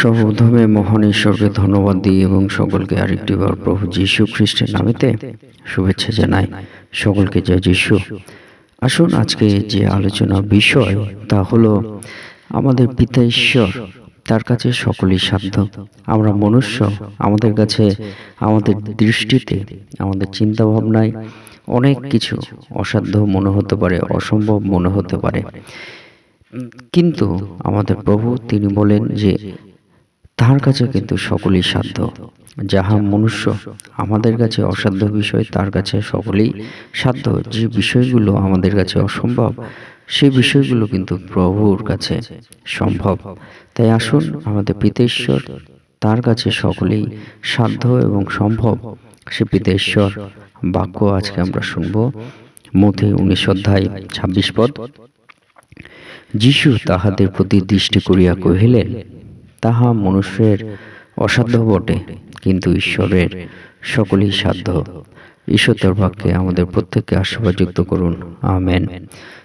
সর্বপ্রথমে মহান ঈশ্বরকে ধন্যবাদ দিই এবং সকলকে আরেকটি বার প্রভু যীশু খ্রিস্টের নামেতে শুভেচ্ছা জানাই। সকলকে জয় যীশু। আসুন আজকে যে আলোচনা বিষয় তা হলো আমাদের পিতা ঈশ্বর, তার কাছে সকলই সাধ্য। আমরা মনুষ্য, আমাদের কাছে আমাদের দৃষ্টিতে, আমাদের চিন্তা ভাবনায় অনেক কিছু অসাধ্য মনে হতে পারে, অসম্ভব মনে হতে পারে। কিন্তু আমাদের প্রভু তিনি বলেন যে তার কাছে কিন্তু সকলেই সাধ্য। যাহা মনুষ্য আমাদের কাছে অসাধ্য বিষয়, তার কাছে সকলেই সাধ্য। যে বিষয়গুলো আমাদের কাছে অসম্ভব সেই বিষয়গুলো কিন্তু প্রভুর কাছে সম্ভব। তাই আসুন, আমাদের পিতেশ্বর তার কাছে সকলেই সাধ্য এবং সম্ভব। সে পিতেশ্বর বাক্য আজকে আমরা শুনব মধ্যে উনিশ অধ্যায় ছাব্বিশ পদ। যিশু তাহাদের প্রতি দৃষ্টি করিয়া কহিলেন তাহা মনুষ্যের অসাধ্য বটে, কিন্তু ঈশ্বরের সকলেই সাধ্য। ঈশ্বর বাক্যে আমাদের প্রত্যেককে আশীর্বাদযুক্ত করুন। আমেন।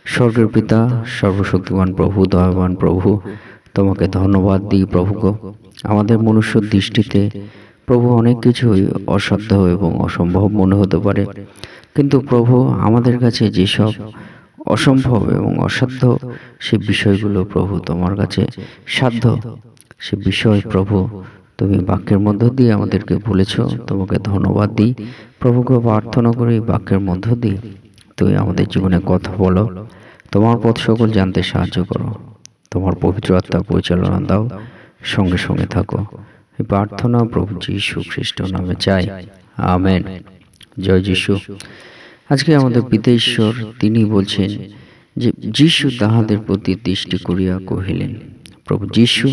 স্বর্গের পিতা, সর্বশক্তিমান প্রভু, দয়াবান প্রভু, তোমাকে ধন্যবাদ দিই প্রভুকে আমাদের মনুষ্য দৃষ্টিতে প্রভু অনেক কিছুই অসাধ্য এবং অসম্ভব মনে হতে পারে। কিন্তু প্রভু আমাদের কাছে যেসব অসম্ভব এবং অসাধ্য, সে বিষয়গুলো প্রভু তোমার কাছে সাধ্য। সে বিষয় প্রভু তুমি বাক্যের মধ্য দিয়ে আমাদেরকে বলেছ তোমাকে ধন্যবাদ দিই। প্রভুকে প্রার্থনা করি বাক্যের মধ্য দিয়ে তুমি আমাদের জীবনে কথা বলো। তোমার পথ সকল জানতে সাহায্য করো। তোমার পবিত্র আত্মা পরিচালনা দাও। সঙ্গে সঙ্গে থাকো। এই প্রার্থনা প্রভু যীশু খ্রিস্ট নামে চাই। আমেন। জয় যীশু। আজকে আমাদের পিতা ঈশ্বর তিনি বলছেন যে যিশু তাহাদের প্রতি দৃষ্টি করিয়া কহিলেন প্রভু যিশু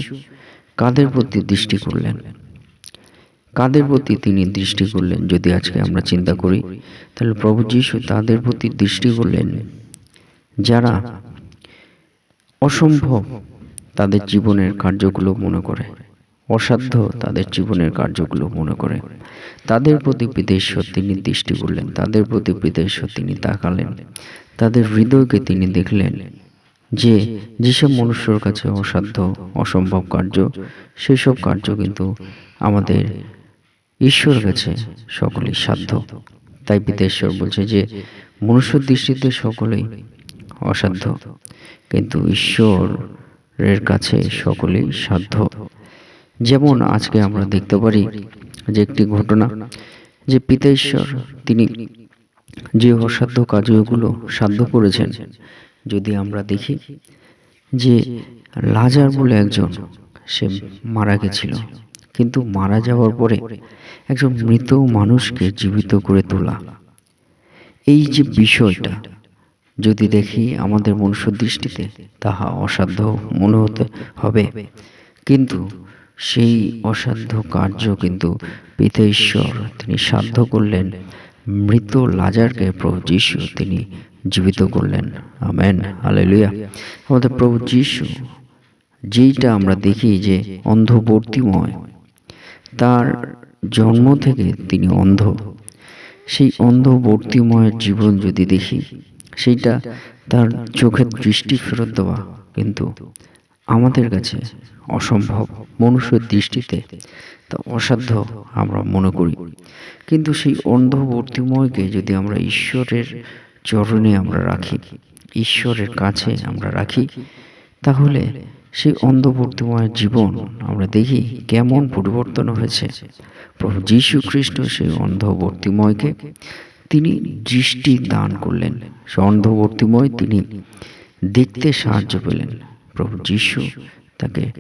কাদের প্রতি দৃষ্টি করলেন? কাদের প্রতি তিনি দৃষ্টি করলেন? যদি আজকে আমরা চিন্তা করি, তাহলে প্রভু যিশু তাদের প্রতি দৃষ্টি করলেন। যারা অসম্ভব তাদের জীবনের কার্যগুলো মনে করে, অসাধ্য তাদের জীবনের কার্যগুলো মনে করে। তাদের প্রতি বিদেশ্বর তিনি দৃষ্টি করলেন, তাদের প্রতি বিদেশ্বর তিনি তাকালেন, তাদের হৃদয়কে তিনি দেখলেন। যে যেসব মনুষ্যর কাছে অসাধ্য, অসম্ভব কার্য, সেসব কার্য কিন্তু আমাদের ঈশ্বর কাছে সকলেই সাধ্য। তাই পিতেশ্বর বলছে যে, মনুষ্য দৃষ্টিতে সকলেই অসাধ্য, কিন্তু ঈশ্বরের কাছে সকলেই সাধ্য। যেমন আজকে আমরা দেখতে পারি যে একটি ঘটনা, যে পিতা ঈশ্বর, তিনি যে অসাধ্য কাজগুলো সাধ্য করেছেন যদি আমরা দেখি যে লাজার বলে একজন, সে মারা গেছিল। কিন্তু মারা যাওয়ার পরে একজন মৃত মানুষকে জীবিত করে তোলা। এই যে বিষয়টা, যদি দেখি আমাদের মনুষ্য দৃষ্টিতে, তাহা অসাধ্য মনে হতে হবে। কিন্তু সেই অসাধ্য কার্য কিন্তু পিতা ঈশ্বর তিনি সাধ্য করলেন। মৃত লাজারকে প্রভু যিশু তিনি জীবিত করলেন। আমেন। আলেলুয়া আমাদের প্রভু যিশু যেইটা আমরা দেখি যে অন্ধবর্তীময় তার জন্ম থেকে তিনি অন্ধ। সেই অন্ধবর্তীময়ের জীবন যদি দেখি সেইটা তার চোখের দৃষ্টি ফেরত দেওয়া। কিন্তু আমাদের কাছে অসম্ভব মনুষ্যের দৃষ্টিতে তা অসাধ্য আমরা মনে করি। কিন্তু সেই অন্ধবর্তীময়কে যদি আমরা ঈশ্বরের চরণে আমরা রাখি, ঈশ্বরের কাছে আমরা রাখি। তাহলে সেই অন্ধবর্তীময়ের জীবন আমরা দেখি কেমন পরিবর্তন হয়েছে। প্রভু যীশু খ্রিস্ট সেই অন্ধবর্তীময়কে তিনি দৃষ্টি দান করলেন। সে অন্ধবর্তীময় তিনি দেখতে সাহায্য পেলেন। প্রভু যিশু তাকে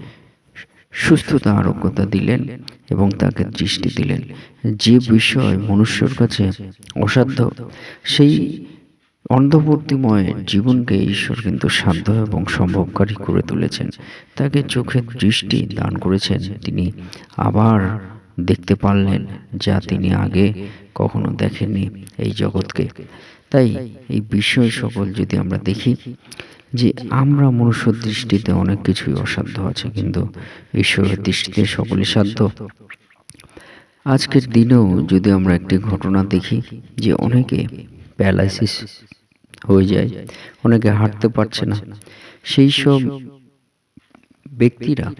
সুস্থতা, আরোগ্যতা দিলেন এবং তাকে দৃষ্টি দিলেন। যে বিষয় মনুষ্যর কাছে অসাধ্য, সেই অন্ধবর্তীময় জীবনকে ঈশ্বর কিন্তু সাধ্য এবং সম্ভবকারী করে তুলেছেন। তাকে চোখের দৃষ্টি দান করেছেন। তিনি আবার দেখতে পারলেন যা তিনি আগে কখনো দেখেননি এই জগৎকে। তাই এই বিষয় সকল যদি আমরা দেখি যে আমরা মনুষ্য দৃষ্টিতে অনেক কিছুই অসাধ্য আছে, কিন্তু ঈশ্বরের দৃষ্টিতে সকলে সাধ্য। আজকের দিনেও যদি আমরা একটি ঘটনা দেখি যে অনেকে প্যালাইসিস হয়ে যায়। অনেকে হাঁটতে পারছে না। সেই সব ব্যক্তিরা,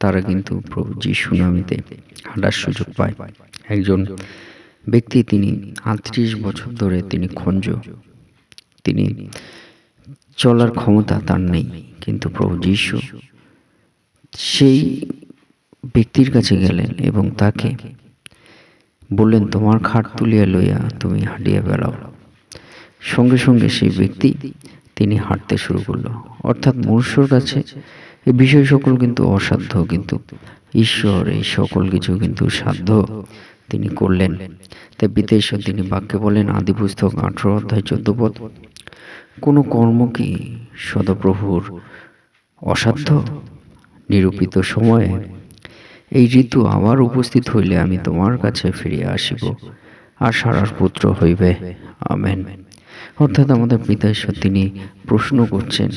তারা কিন্তু প্রভু যিশু হাঁটার সুযোগ পায়। একজন ব্যক্তি তিনি আটত্রিশ বছর ধরে তিনি খঞ্জ। তিনি চলার ক্ষমতা তার নেই, কিন্তু প্রভু যিশু সেই ব্যক্তির কাছে গেলেন এবং তাকে বললেন, তোমার খাট তুলিয়া লইয়া তুমি হাঁটিয়া বেড়াও। সঙ্গে সঙ্গে সেই ব্যক্তি তিনি হাঁটতে শুরু করল। অর্থাৎ মনুষ্যর কাছে এই বিষয় সকল কিন্তু অসাধ্য, কিন্তু ঈশ্বর এই সকল কিছু কিন্তু সাধ্য তিনি করলেন। তাই বিদেশ্বর তিনি বাক্যে বলেন, আদি পুস্তক আঠেরো অধ্যায় চোদ্দ পদ, কোনো কর্ম কি সদপ্রভুর অসাধ্য? নিরূপিত সময়ে এই ঋতু আবার উপস্থিত হইলে আমি তোমার কাছে ফিরিয়া আসিব, আর সারার পুত্র হইবে। আমেন। অর্থাৎ আমাদের পিতা ঈশ্বর তিনি প্রশ্ন করছেন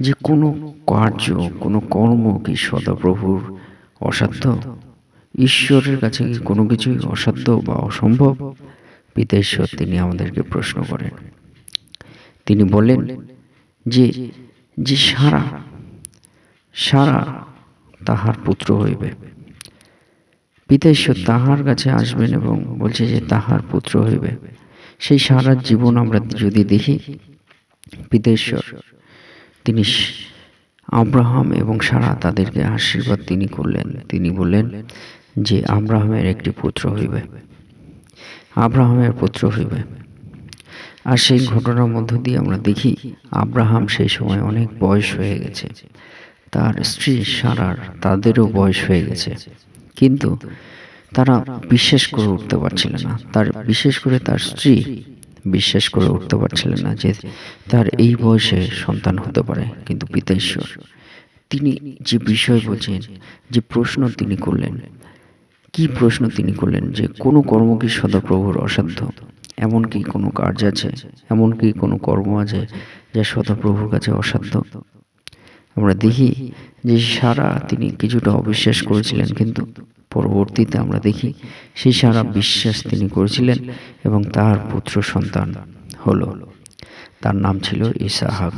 যে কোনো কার্য, কোনো কর্ম কি সদাপ্রভুর অসাধ্য? ঈশ্বরের কাছে কি কোনো কিছুই অসাধ্য বা অসম্ভব? পিতা ঈশ্বর তিনি আমাদেরকে প্রশ্ন করেন। তিনি বলেন যে যে সারা সারা তাহার পুত্র হইবে। পিতা ঈশ্বর তাহার কাছে আসবেন এবং বলছে যে তাহার পুত্র হইবে। সেই সারা জীবন আমরা যদি দেখি পিতা ঈশ্বর, তিনি আব্রাহাম এবং সারা তাদেরকে আশীর্বাদ তিনি করলেন। তিনি বললেন যে, আব্রাহামের একটি পুত্র হইবে। আব্রাহামের পুত্র হইবে। আর সেই ঘটনার মধ্য দিয়ে আমরা দেখি, আব্রাহাম সেই সময় অনেক বয়স হয়ে গেছে। তার স্ত্রী সারার তাদেরও বয়স হয়ে গেছে। কিন্তু তারা বিশ্বাস করে উঠতে পারছিল না। তার বিশেষ করে তার স্ত্রী বিশ্বাস করে উঠতে পারছিলেন না যে তার এই বয়সে সন্তান হতে পারে, কিন্তু পিতা ঈশ্বর। তিনি যে বিষয় বলছেন, যে প্রশ্ন তিনি করলেন, কি প্রশ্ন তিনি করলেন যে কোনো কর্ম কি সদাপ্রভুর অসাধ্য? এমন কি কোনো কার্য আছে? এমন কি কোনো কর্ম আছে যা সদাপ্রভুর কাছে অসাধ্য? আমরা দেখি যে সারা তিনি কিছুটা অবিশ্বাস করেছিলেন, কিন্তু পরবর্তীতে আমরা দেখি সেই সারা বিশ্বাস তিনি করেছিলেন এবং তার পুত্র সন্তান হলো। তার নাম ছিল ইসাহাক।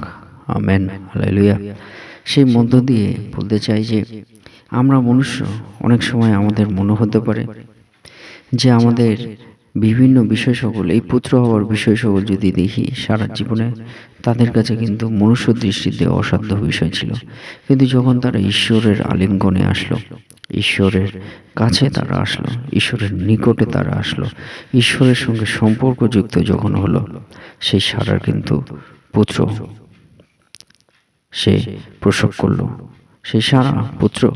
আমেন। হালেলুয়া। সেই মধ্য দিয়ে বলতে চাই যে আমরা মনুষ্য অনেক সময় আমাদের মনে হতে পারে যে আমাদের বিভিন্ন বিষয় সকল এই পুত্র হওয়ার বিষয় সকল যদি দেখি সারা জীবনে, তাদের কাছে কিন্তু মনুষ্য দৃষ্টিতে অসাধ্য বিষয় ছিল। কিন্তু যখন তারা ঈশ্বরের আলিঙ্গনে আসলো ঈশ্বরের কাছে তারা আসলো, ঈশ্বরের নিকটে তারা আসলো। ঈশ্বরের সঙ্গে সম্পর্কযুক্ত যখন হলো, সেই সারার কিন্তু পুত্র সে প্রসব করল। সেই সারা পুত্র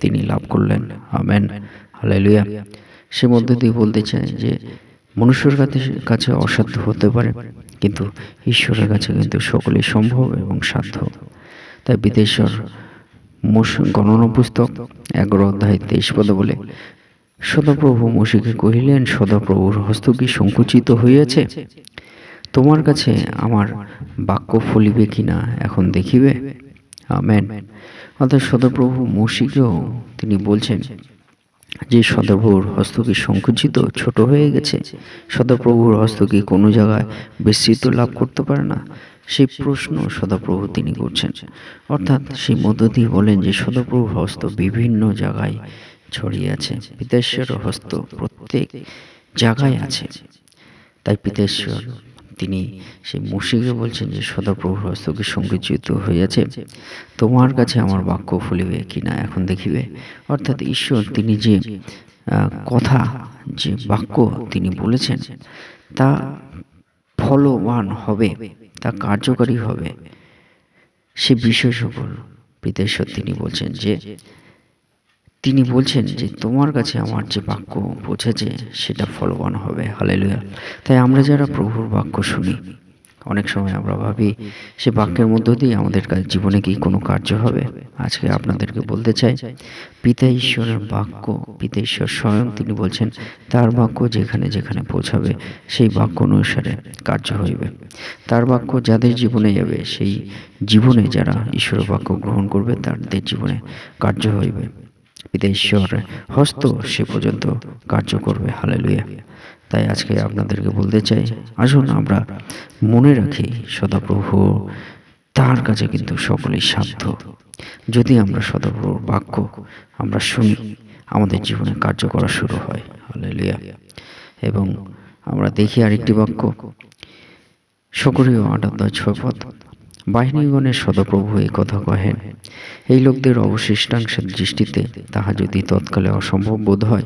তিনি লাভ করলেন। আমেন। হালেলুয়া। সে মধ্যে দিয়ে বলতে চায় যে, মনুষ্যের কাছে কাছে অসাধ্য হতে পারে, কিন্তু ঈশ্বরের কাছে কিন্তু সকলেই সম্ভব এবং সাধ্য। তাই বিদেশ্বর গণনা পুস্তক, এগারো অধ্যায় তেইশ পদে বলে, সদাপ্রভু মসিকে কহিলেন, সদাপ্রভুর হস্ত কি সংকুচিত হইয়াছে? তোমার কাছে আমার বাক্য ফলিবে কিনা এখন দেখিবে। আমেন। অর্থাৎ সদাপ্রভু মসিকেও তিনি বলছেন যে, সদাপ্রভুর হস্ত কি সংকুচিত, ছোট হয়ে গেছে? সদাপ্রভুর হস্ত কি কোনো জায়গায় বিস্তৃত লাভ করতে পারে না? সেই প্রশ্ন সদাপ্রভু তিনি করছেন। অর্থাৎ সেই মধ্য দিয়ে বলেন যে সদাপ্রভুর হস্ত বিভিন্ন জায়গায় ছড়িয়ে আছে। পিতেশ্বর হস্ত প্রত্যেক জায়গায় আছে। তাই পিতেশ্বর, তিনি সেই মুশিকে বলছেন যে সদাপ্রভুর হস্তকে সংকুচিত হইয়াছে তোমার কাছে আমার বাক্য ফলিবে কিনা এখন দেখিবে। অর্থাৎ ঈশ্বর, তিনি যে কথা, যে বাক্য তিনি বলেছেন, তা ফলবান হবে। তা কার্যকরী হবে। সে বিষয় সফল বিদেশ্বর তিনি বলছেন যে, তিনি বলছেন যে, তোমার কাছে আমার যে বাক্য পৌঁছেছে, সেটা ফলবান হবে। হালেলুয়া। তাই আমরা যারা প্রভুর বাক্য শুনি অনেক সময় আমরা ভাবি, সে বাক্যের মধ্য দিয়ে আমাদের জীবনে কি কোনো কার্য হবে? আজকে আপনাদেরকে বলতে চাই, পিতা ঈশ্বরের বাক্য, পিতা ঈশ্বর স্বয়ং তিনি বলছেন, তার বাক্য যেখানে যেখানে পৌঁছাবে, সেই বাক্য অনুসারে কার্য হইবে। তার বাক্য যাদের জীবনে যাবে, সেই জীবনে যারা ঈশ্বরের বাক্য গ্রহণ করবে, তাদের জীবনে কার্য হইবে। পিতা ঈশ্বর হস্ত সে পর্যন্ত কার্য করবে। হালেলুয়া। তাই আজকে আপনাদেরকে বলতে চাই, আসুন আমরা মনে রাখি, সদাপ্রভু তার কাছে কিন্তু সকলেই সাধ্য। যদি আমরা সদাপ্রভুর বাক্য আমরা শুনি, আমাদের জীবনে কার্য করা শুরু হয়। এবং আমরা দেখি আরেকটি বাক্য। সকরীয় আট অধ্যায় ছয় পদ বাহিনীগণের সদপ্রভু এই কথা কহেন এই লোকদের অবশিষ্টাংশের দৃষ্টিতে তাহা যদি তৎকালে অসম্ভব বোধ হয়,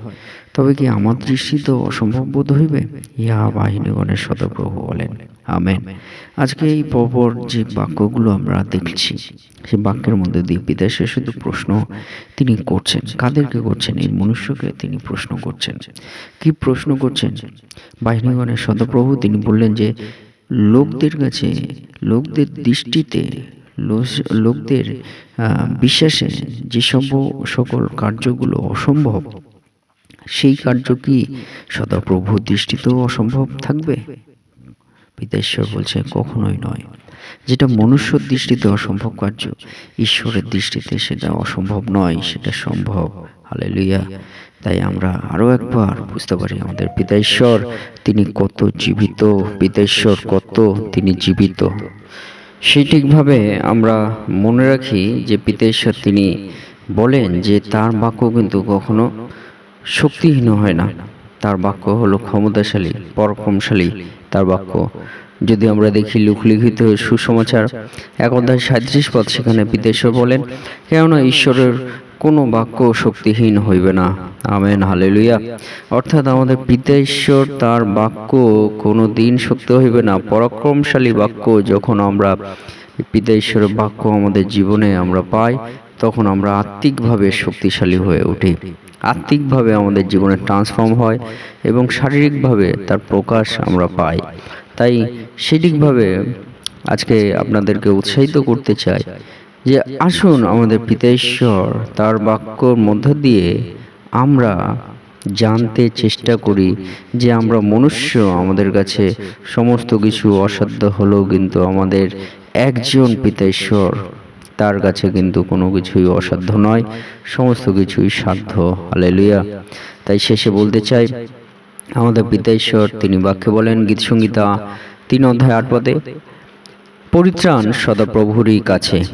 তবে কি আমার দৃষ্টিতেও অসম্ভব বোধ হইবে? ইহা বাহিনীগণের সদপ্রভু বলেন। আমেন। আজকে এই পরপর যে বাক্যগুলো আমরা দেখছি সেই বাক্যের মধ্যে দিয়ে বিদেশে শুধু প্রশ্ন তিনি করছেন। কাদেরকে করছেন? এই মনুষ্যকে তিনি প্রশ্ন করছেন। কি প্রশ্ন করছেন? বাহিনীগণের সদপ্রভু তিনি বললেন যে, লোকদের কাছে, লোকদের দৃষ্টিতে লোকদের বিশ্বাসে যে সকল কার্যগুলো অসম্ভব, সেই কার্য কি সদাপ্রভুর দৃষ্টিতেও অসম্ভব থাকবে? পিতাশ্বর বলছে কখনোই নয়। যেটা মনুষ্যর দৃষ্টিতে অসম্ভব কার্য, ঈশ্বরের দৃষ্টিতে সেটা অসম্ভব নয়, সেটা সম্ভব। হালেলুয়া। তাই আমরা আরও একবার বুঝতে পারি, আমাদের পিতাঈশ্বর তিনি কত জীবিত পিতাঈশ্বর কত, তিনি জীবিত। সেই ঠিকভাবে আমরা মনে রাখি যে পিতেশ্বর তিনি বলেন যে তার বাক্য কিন্তু কখনো শক্তিহীন হয় না। তার বাক্য হলো ক্ষমতাশালী পরাক্রমশালী তার বাক্য। যদি আমরা দেখি লুকলিখিত সুসমাচার, এক অধ্যায় সাঁত্রিশ পদ সেখানে পিতেশ্বর বলেন, কেননা ঈশ্বরের কোনো বাক্য শক্তিহীন হইবে না। Amen, hallelujah. অর্থাৎ আমাদের পিতা ঈশ্বর তার বাক্য কোনো দিন শক্তি হইবে না। পরাক্রমশালী বাক্য যখন আমরা পিতা ঈশ্বরের বাক্য আমাদের জীবনে আমরা পাই, তখন আমরা আত্মিকভাবে শক্তিশালী হয়ে উঠি। আত্মিকভাবে আমাদের জীবনে ট্রান্সফর্ম হয় এবং শারীরিকভাবে তার প্রকাশ আমরা পাই। তাই সেদিকভাবে আজকে আপনাদেরকে উৎসাহিত করতে চাই যে আসুন আমাদের পিতা ঈশ্বর, তার বাক্যর মধ্য দিয়ে আমরা জানতে চেষ্টা করি যে আমরা মনুষ্য, আমাদের কাছে সমস্ত কিছু অসাধ্য হলেও কিন্তু আমাদের একজন পিতা ঈশ্বর, তার কাছে কিন্তু কোনো কিছুই অসাধ্য নয়, সমস্ত কিছুই সাধ্য। হালেলুয়া। তাই শেষে বলতে চাই, আমাদের পিতা ঈশ্বর, তিনি বাক্যে বলেন, গীত সংগীতা তিন অধ্যায় আট পদে, পরিত্রাণ সদাপ্রভুরই কাছে।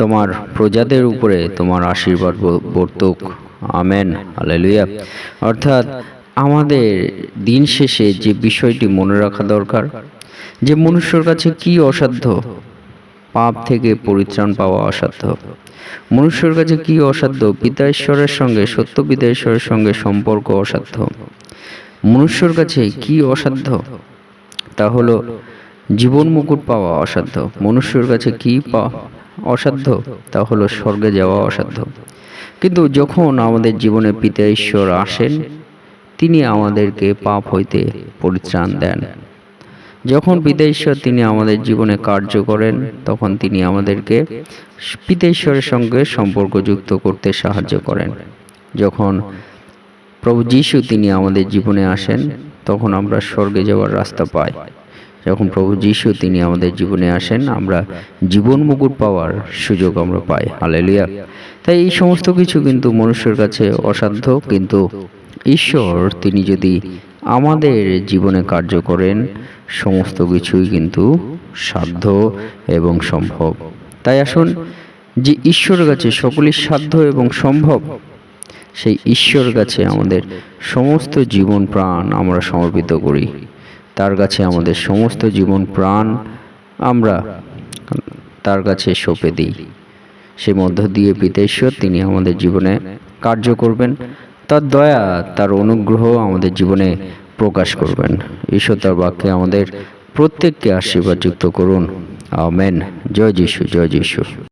তোমার প্রজাদের উপরে তোমার আশীর্বাদ বর্তুক। আমেন। হালেলুয়া। অর্থাৎ আমাদের দিন শেষে যে বিষয়টি মনে রাখা দরকার, যে মনুষ্যর কাছে কি অসাধ্য? পাপ থেকে পরিত্রাণ পাওয়া অসাধ্য। মনুষ্যর কাছে কি অসাধ্য? পিতা ঈশ্বরের সঙ্গে, সত্য পিতা ঈশ্বরের সঙ্গে সম্পর্ক অসাধ্য। মনুষ্যর কাছে কি অসাধ্য? তা হলো জীবন মুকুট পাওয়া অসাধ্য। মনুষ্যর কাছে কি পা অসাধ্য তা হলো স্বর্গে যাওয়া অসাধ্য। কিন্তু যখন আমাদের জীবনে পিতা ঈশ্বর আসেন তিনি আমাদেরকে পাপ হইতে পরিত্রাণ দেন। যখন পিতা ঈশ্বর তিনি আমাদের জীবনে কার্য করেন তখন তিনি আমাদেরকে পিতা ঈশ্বরের সঙ্গে সম্পর্কযুক্ত করতে সাহায্য করেন। যখন প্রভু যিশু তিনি আমাদের জীবনে আসেন তখন আমরা স্বর্গে যাওয়ার রাস্তা পাই। যখন প্রভু যিশু তিনি আমাদের জীবনে আসেন, আমরা জীবন মুকুট পাওয়ার সুযোগ আমরা পাই। হালেলিয়া। তাই এই সমস্ত কিছু কিন্তু মনুষ্যের কাছে অসাধ্য, কিন্তু ঈশ্বর তিনি যদি আমাদের জীবনে কার্য করেন, সমস্ত কিছুই কিন্তু সাধ্য এবং সম্ভব। তাই আসুন, যে ঈশ্বরের কাছে সকলই সাধ্য এবং সম্ভব, সেই ঈশ্বর কাছে আমাদের সমস্ত জীবন প্রাণ আমরা সমর্পিত করি। তার কাছে আমাদের সমস্ত জীবন প্রাণ আমরা তার কাছে সঁপে দিই। সে মধ্য দিয়ে পিতেশ্বর, তিনি আমাদের জীবনে কার্য করবেন। তার দয়া, তার অনুগ্রহ আমাদের জীবনে প্রকাশ করবেন। ঈশ্বর তার বাক্যে আমাদের প্রত্যেককে আশীর্বাদ যুক্ত করুন। আমেন। জয় যিশু জয় যিশু।